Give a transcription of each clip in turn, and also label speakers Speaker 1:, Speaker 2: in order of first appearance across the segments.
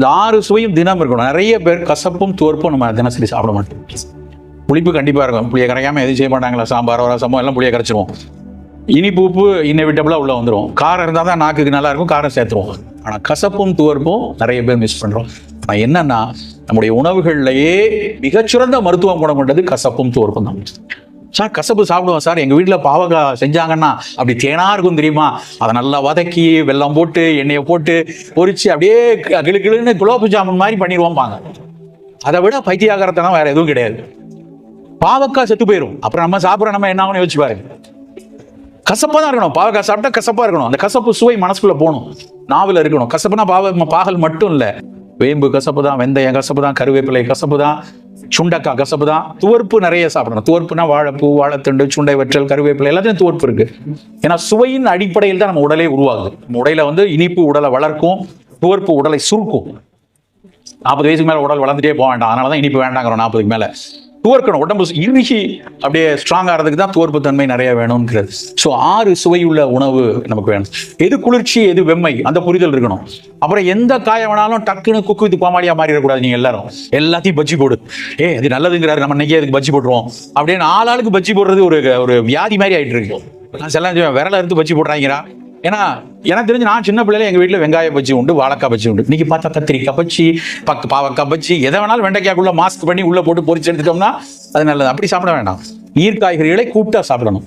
Speaker 1: இந்த ஆறு சுவையும் தினம் இருக்கணும். நிறைய பேர் கசப்பும் துவர்ப்பும் நம்ம தினசரி சாப்பிட மாட்டோம். புளிப்பு கண்டிப்பாக இருக்கும். புளியை கரைக்காம எதுவும் செய்ய மாட்டாங்களா? சாம்பார் ரசமோ எல்லாம் புளியை கரைச்சிருவோம். இனிப்பு உப்பு இன்னெவிட்டபிளாக உள்ளே வந்துடும் காரம் இருந்தால் தான் நாக்குக்கு நல்லா இருக்கும் காரம் சேர்த்துருவோம். ஆனால் கசப்பும் துவர்ப்பும் நிறைய பேர் மிஸ் பண்ணுறோம் ஆனால் என்னன்னா நம்முடைய உணவுகள்லையே மிகச்சிறந்த மருத்துவம் குணம் கொண்டது கசப்பும் துவர்ப்பும் தான். சார் கசப்பு சாப்பிடுவோம் சார். எங்கள் வீட்டில் பாவக்காய் செஞ்சாங்கன்னா அப்படி தேனாக இருக்கும் தெரியுமா? அதை நல்லா வதக்கி வெல்லம் போட்டு எண்ணெயை போட்டு பொறிச்சு அப்படியே கிளு கிளுன்னு குலோப் ஜாமுன் மாதிரி பண்ணிடுவோம்பாங்க. அதை விட பைத்தியாகரத்தனம் வேற எதுவும் கிடையாது. பாவக்காய் செத்து போயிடும் அப்புறம் நம்ம சாப்பிட்ற நம்ம என்ன ஆகும்னு யோசிச்சு பாருங்க. கசப்பாக தான் இருக்கணும். பாவக்காய் சாப்பிட்டா கசப்பாக இருக்கணும். அந்த கசப்பு சுவை மனசுக்குள்ளே போகணும். நாவில் இருக்கணும். கசப்புனா பாவ பாகல் மட்டும் இல்லை. வேம்பு கசப்பு தான் வெந்தயம் கசப்பு தான் கருவேப்பிலை கசப்பு தான். சுண்டக்காய் கசப்பு தான் துவர்ப்பு நிறைய சாப்பிடணும். துவர்ப்புனா வாழைப்பூ வாழைத்தண்டு சுண்டை வற்றல் கருவேப்பிலை எல்லாத்தையும் துவர்ப்பு இருக்கு. ஏன்னா சுவையின் அடிப்படையில் தான் நம்ம உடலே உருவாகுது. நம்ம உடையில வந்து இனிப்பு உடலை வளர்க்கும் துவர்ப்பு உடலை சுருக்கும். நாற்பது வயசுக்கு மேலே உடல் வளர்ந்துட்டே போக வேண்டாம். அதனால தான் இனிப்பு வேண்டாங்கிறோம் நாற்பதுக்கு மேலே. துவர்க்கணும். உடம்பு இறுகி அப்படியே ஸ்ட்ராங் ஆகிறதுக்கு தான் துவர்ப்பு தன்மை நிறைய வேணும்ங்கிறது. ஸோ ஆறு சுவையுள்ள உணவு நமக்கு வேணும். எது குளிர்ச்சி எது வெம்மை அந்த புரிதல் இருக்கணும். அப்புறம் எந்த காய வேணாலும் டக்குன்னு குக்கு வித்து கோமாளியா மாறிடக்கூடாது நீங்க எல்லாரும். எல்லாத்தையும் பஜ்ஜி போடு. ஏ இது நல்லதுங்கிறாரு நம்ம இன்னைக்கு அதுக்கு பஜ்ஜி போட்டுருவோம். அப்படின்னு ஆளாளுக்கு பஜ்ஜி போடுறது ஒரு ஒரு வியாதி மாதிரி ஆயிட்டு இருக்கு. நான் செல்லாம் விரல இருந்து பஜ்ஜி போடுறாங்கிறா ஏன்னா எனக்கு தெரிஞ்சு நான் சின்ன பிள்ளைல எங்க வீட்டில் வெங்காய பஜ்ஜி உண்டு வாழைக்காய் பஜ்ஜி உண்டு. இன்னைக்கு பார்த்தா கத்திரிக்காய் பஜ்ஜி பக்கு பாவக்காய் பஜ்ஜி எதை வேணாலும் வெண்டைக்காய்க்குள்ள மாஸ்க் பண்ணி உள்ள போட்டு பொறிச்சு எடுத்துட்டோம்னா அது நல்லது. அப்படி சாப்பிட வேண்டாம் நீர் காய்கறிகளை கூப்பிட்டா சாப்பிடணும்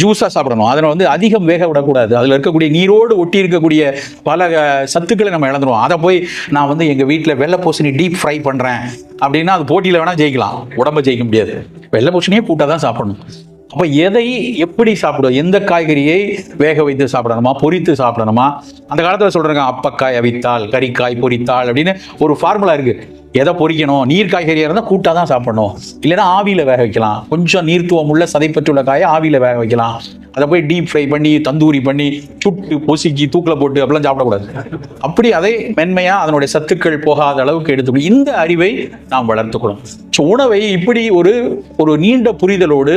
Speaker 1: ஜூஸாக சாப்பிடணும். அதில் வந்து அதிகம் வேக விடக்கூடாது. அதில் இருக்கக்கூடிய நீரோடு ஒட்டி இருக்கக்கூடிய பல சத்துக்களை நம்ம இழந்துருவோம். அதை போய் நான் வந்து எங்கள் வீட்டில் வெள்ளை பூசணி டீப் ஃப்ரை பண்ணுறேன் அப்படின்னா அது போட்டியில் வேணால் ஜெயிக்கலாம். உடம்ப ஜெயிக்க முடியாது. வெள்ளை பூசணியே கூட்டாக தான் சாப்பிடணும். அப்போ எதை எப்படி சாப்பிடுவோம்? எந்த காய்கறியை வேக வைத்து சாப்பிடணுமா? பொரித்து சாப்பிடணுமா? அந்த காலத்தில் சொல்கிறாங்க அப்பக்காய் அவித்தால் கறிக்காய் பொரித்தாள் அப்படின்னு ஒரு ஃபார்முலா இருக்குது எதை பொறிக்கணும்? நீர் காய்கறியாக இருந்தால் கூட்டாக தான் சாப்பிடணும். இல்லைன்னா ஆவியில் வேக வைக்கலாம். கொஞ்சம் நீர்த்துவம் உள்ள சதைப்பற்றுள்ள காயை ஆவியில் வேக வைக்கலாம். அதை போய் டீப் ஃப்ரை பண்ணி தந்தூரி பண்ணி சுட்டு பொசுக்கி தூக்கில் போட்டு அப்படிலாம் சாப்பிடக்கூடாது. அப்படி அதை மென்மையாக அதனுடைய சத்துக்கள் போகாத அளவுக்கு எடுத்துக்கணும் இந்த அறிவை நாம் வளர்த்துக்கணும். ஸோ உணவை இப்படி ஒரு ஒரு நீண்ட புரிதலோடு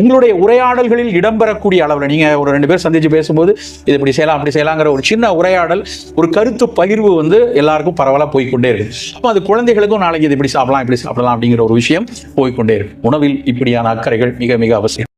Speaker 1: உங்களுடைய உரையாடல்களில் இடம்பெறக்கூடிய அளவில் நீங்கள் ஒரு ரெண்டு பேர் சந்தித்து பேசும்போது இது இப்படி செய்யலாம் அப்படி செய்யலாங்கிற ஒரு சின்ன உரையாடல் ஒரு கருத்து பகிர்வு வந்து எல்லாருக்கும் பரவலாக போய்க்கொண்டே இருக்கு. அப்போ அது குழந்தைகளுக்கும் நாளைக்கு இது இப்படி சாப்பிடலாம் இப்படி சாப்பிடலாம் அப்படிங்கிற ஒரு விஷயம் போய்க்கொண்டே இருக்கு உணவில் இப்படியான அக்கறைகள் மிக மிக அவசியம்.